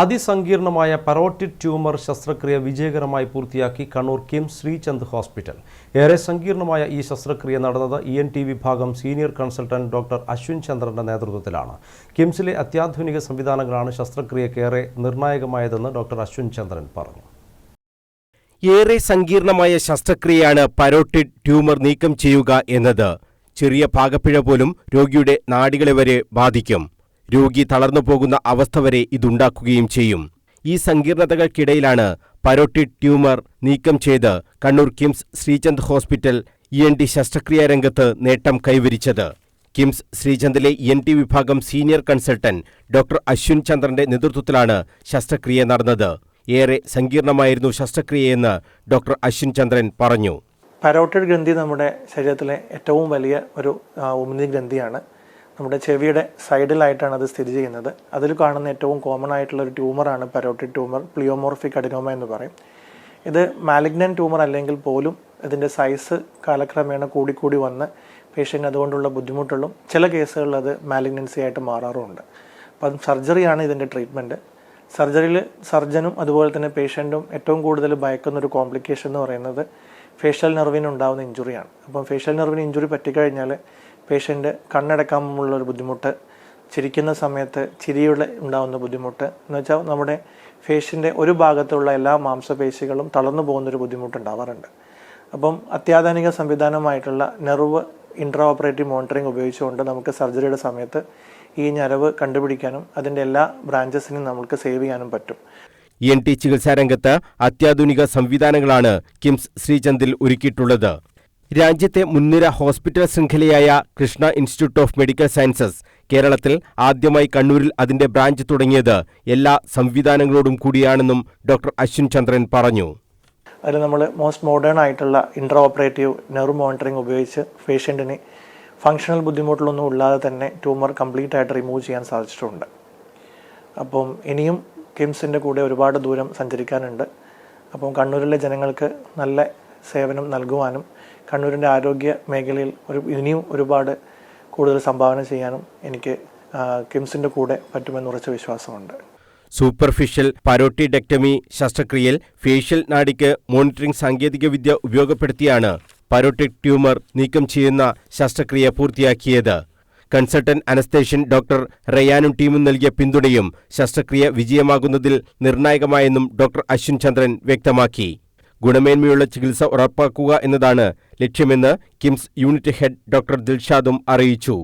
അതിസങ്കീർണമായ parotid tumour ശസ്ത്രക്രിയ വിജയകരമായി പൂർത്തിയാക്കി കണ്ണൂർ കിം ശ്രീചന്ദ് ഹോസ്പിറ്റൽ. ഏറെ സങ്കീർണമായ ഈ ശസ്ത്രക്രിയ നടന്നത് ഇ എൻ ടി വിഭാഗം സീനിയർ കൺസൾട്ടന്റ് ഡോക്ടർ അശ്വിൻ ചന്ദ്രന്റെ നേതൃത്വത്തിലാണ്. കിംസിലെ അത്യാധുനിക സംവിധാനങ്ങളാണ് ശസ്ത്രക്രിയയ്ക്ക് ഏറെ നിർണായകമായതെന്ന് ഡോക്ടർ അശ്വിൻ ചന്ദ്രൻ പറഞ്ഞു. ഏറെ സങ്കീർണമായ ശസ്ത്രക്രിയയാണ് പരോട്ടിഡ് ട്യൂമർ നീക്കം ചെയ്യുക എന്നത്. ചെറിയ ഭാഗപ്പിഴ പോലും രോഗിയുടെ നാടികളെ വരെ ബാധിക്കും. രോഗി തളർന്നു പോകുന്ന അവസ്ഥ വരെ ഇതുണ്ടാക്കുകയും ചെയ്യും. ഈ സങ്കീർണതകൾക്കിടയിലാണ് പരോട്ടി ട്യൂമർ നീക്കം ചെയ്ത് Kannur KIMS Sreechand hospital E N T ശസ്ത്രക്രിയാ രംഗത്ത് നേട്ടം കൈവരിച്ചത്. കിംസ് ശ്രീചന്ദിലെ ഇ എൻ ടി വിഭാഗം സീനിയർ കൺസൾട്ടന്റ് ഡോക്ടർ അശ്വിൻ ചന്ദ്രന്റെ നേതൃത്വത്തിലാണ് ശസ്ത്രക്രിയ നടന്നത്. ഏറെ സങ്കീർണമായിരുന്നു ശസ്ത്രക്രിയയെന്ന് ഡോക്ടർ അശ്വിൻ ചന്ദ്രൻ പറഞ്ഞു. പരോട്ടിഡ് ഗ്രന്ഥി നമ്മുടെ ശരീരത്തിലെ ഏറ്റവും വലിയ ഒരു ആ, ഗ്രന്ഥിയാണ്. നമ്മുടെ ചെവിയുടെ സൈഡിലായിട്ടാണ് അത് സ്ഥിതി ചെയ്യുന്നത്. അതിൽ കാണുന്ന ഏറ്റവും കോമൺ ആയിട്ടുള്ള ഒരു ട്യൂമറാണ് പരോട്ടിഡ് ട്യൂമർ പ്ലിയോമോർഫിക് അഡിനോമ എന്ന് പറയും. ഇത് മാലിഗ്നൻ ട്യൂമർ അല്ലെങ്കിൽ പോലും ഇതിന്റെ സൈസ് കാലക്രമേണ കൂടിക്കൂടി വന്ന് പേഷ്യന്റ് അതുകൊണ്ടുള്ള ബുദ്ധിമുട്ടുകളും ചില കേസുകളിൽ അത് മാലിഗ്നൻസി ആയിട്ട് മാറാറുമുണ്ട്. അപ്പം സർജറിയാണ് ഇതിന്റെ ട്രീറ്റ്മെന്റ് സർജറിയിൽ സർജനും അതുപോലെ തന്നെ പേഷ്യന്റും ഏറ്റവും കൂടുതൽ ഭയക്കുന്ന ഒരു കോംപ്ലിക്കേഷൻ എന്ന് പറയുന്നത് ഫേഷ്യൽ നെർവിന് ഉണ്ടാകുന്ന ഇഞ്ചുറിയാണ് അപ്പം ഫേഷ്യൽ നെർവിന് ഇഞ്ചുറി പറ്റിക്കഴിഞ്ഞാൽ പേഷ്യന്റ് കണ്ണടക്കാമുള്ള ഒരു ബുദ്ധിമുട്ട് ചിരിക്കുന്ന സമയത്ത് ചിരിയുടെ ഉണ്ടാകുന്ന ബുദ്ധിമുട്ട് എന്ന് വെച്ചാൽ നമ്മുടെ ഫേഷ്യന്റെ ഒരു ഭാഗത്തുള്ള എല്ലാ മാംസപേശികളും തളർന്നു പോകുന്നൊരു ബുദ്ധിമുട്ടുണ്ടാവാറുണ്ട് അപ്പം അത്യാധുനിക സംവിധാനമായിട്ടുള്ള നെർവ് ഇൻട്രാ ഓപ്പറേറ്റീവ് മോണിറ്ററിംഗ് ഉപയോഗിച്ചുകൊണ്ട് നമുക്ക് സർജറിയുടെ സമയത്ത് ഈ ഞരവ് കണ്ടുപിടിക്കാനും അതിന്റെ എല്ലാ ബ്രാഞ്ചസിനും നമുക്ക് സേവ് ചെയ്യാനും പറ്റും. എൻ ടി ചികിത്സാരംഗത്ത് അത്യാധുനിക സംവിധാനങ്ങളാണ് കിംസ് ശ്രീചന്ദിൽ ഒരുക്കിയിട്ടുള്ളത്. രാജ്യത്തെ മുൻനിര hospital ശൃംഖലയായ Krishna institute of medical sciences കേരളത്തിൽ ആദ്യമായി കണ്ണൂരിൽ അതിന്റെ ബ്രാഞ്ച് തുടങ്ങിയത് എല്ലാ സംവിധാനങ്ങളോടും കൂടിയാണെന്നും ഡോക്ടർ അശ്വിൻ ചന്ദ്രൻ പറഞ്ഞു. അതിൽ നമ്മൾ മോസ്റ്റ് മോഡേൺ ആയിട്ടുള്ള ഇൻട്രാ ഓപ്പറേറ്റീവ് നെർവ് മോണിറ്ററിംഗ് ഉപയോഗിച്ച് പേഷ്യന്റിന് ഫങ്ഷണൽ ബുദ്ധിമുട്ടുകളൊന്നും ഇല്ലാതെ തന്നെ ട്യൂമർ കംപ്ലീറ്റ് ആയിട്ട് റിമൂവ് ചെയ്യാൻ സാധിച്ചിട്ടുണ്ട്. അപ്പം ഇനിയും കിംസിന്റെ കൂടെ ഒരുപാട് ദൂരം സഞ്ചരിക്കാനുണ്ട്. അപ്പം കണ്ണൂരിലെ ജനങ്ങൾക്ക് നല്ല സേവനം നൽകുവാനും കണ്ണൂരിന്റെ ആരോഗ്യ മേഖലയിൽ ഒരു ഇനിയും ഒരുപാട് കൂടുതൽ സംഭാവന ചെയ്യാനും എനിക്ക് കിംസിന്റെ കൂടെ പറ്റുമെന്ന് ഉറച്ച വിശ്വാസമുണ്ട്. സൂപ്പർഫിഷ്യൽ പരോട്ടി ഡെക്ടമി ശസ്ത്രക്രിയയിൽ ഫേഷ്യൽ നാഡിക്ക് മോണിറ്ററിംഗ് സാങ്കേതികവിദ്യ ഉപയോഗപ്പെടുത്തിയാണ് പരോട്ടിക് ട്യൂമർ നീക്കം ചെയ്യുന്ന ശസ്ത്രക്രിയ പൂർത്തിയാക്കിയത്. കൺസൾട്ടന്റ് അനസ്തേഷ്യൻ ഡോക്ടർ റയാനും ടീമും നൽകിയ പിന്തുണയും ശസ്ത്രക്രിയ വിജയമാകുന്നതിൽ നിർണായകമായെന്നും ഡോക്ടർ അശ്വിൻ ചന്ദ്രൻ വ്യക്തമാക്കി. ഗുണമേന്മയുള്ള ചികിത്സ ഉറപ്പാക്കുക എന്നതാണ് ലക്ഷ്യമെന്ന് കിംസ് യൂണിറ്റ് ഹെഡ് ഡോക്ടർ ദിൽഷാദും അറിയിച്ചു.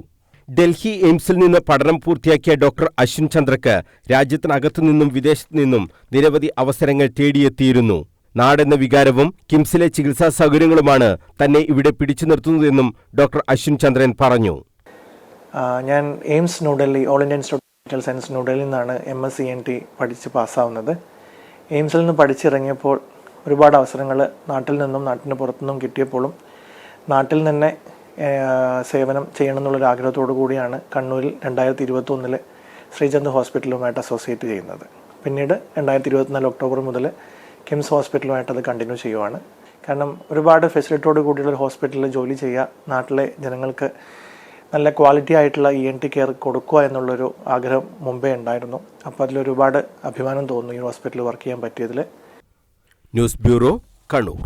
ഡൽഹി എയിംസിൽ നിന്ന് പഠനം പൂർത്തിയാക്കിയ ഡോക്ടർ അശ്വിൻ ചന്ദ്രക്ക് രാജ്യത്തിനകത്തു നിന്നും വിദേശത്തു നിന്നും നിരവധി അവസരങ്ങൾ തേടിയെത്തിയിരുന്നു. നാടെന്ന വികാരവും കിംസിലെ ചികിത്സാ സൗകര്യങ്ങളുമാണ് തന്നെ ഇവിടെ പിടിച്ചു നിർത്തുന്നതെന്നും ഡോക്ടർ അശ്വിൻ ചന്ദ്രൻ പറഞ്ഞു. ഞാൻ AIIMS New Delhi all Indian medical science ന്യൂഡൽഹിയിൽ നിന്നാണ് M S C N T പഠിച്ച് പാസ്സാവുന്നത്. എയിംസിൽ നിന്ന് പഠിച്ചിറങ്ങിയപ്പോൾ ഒരുപാട് അവസരങ്ങൾ നാട്ടിൽ നിന്നും നാട്ടിന് പുറത്തുനിന്നും കിട്ടിയപ്പോഴും നാട്ടിൽ തന്നെ സേവനം ചെയ്യണം എന്നുള്ളൊരു ആഗ്രഹത്തോടു കൂടിയാണ് കണ്ണൂരിൽ രണ്ടായിരത്തി ഇരുപത്തി ഒന്നിൽ ശ്രീചന്ദ് ഹോസ്പിറ്റലുമായിട്ട് അസോസിയേറ്റ് ചെയ്യുന്നത്. പിന്നീട് രണ്ടായിരത്തി ഇരുപത്തിനാല് ഒക്ടോബർ മുതൽ കിംസ് ഹോസ്പിറ്റലുമായിട്ട് അത് കണ്ടിന്യൂ ചെയ്യുവാണ്. കാരണം ഒരുപാട് ഫെസിലിറ്റിയോട് കൂടിയുള്ള ഒരു ഹോസ്പിറ്റലിൽ ജോലി ചെയ്യുക നാട്ടിലെ ജനങ്ങൾക്ക് നല്ല ക്വാളിറ്റി ആയിട്ടുള്ള ഇ എൻ ടി കെയർ കൊടുക്കുക എന്നുള്ളൊരു ആഗ്രഹം മുമ്പേ ഉണ്ടായിരുന്നു. അപ്പോൾ അതിലൊരുപാട് അഭിമാനം തോന്നുന്നു ഈ ഹോസ്പിറ്റലിൽ വർക്ക് ചെയ്യാൻ പറ്റിയതിൽ ന്യൂസ് ബ്യൂറോ കണ്ണൂർ.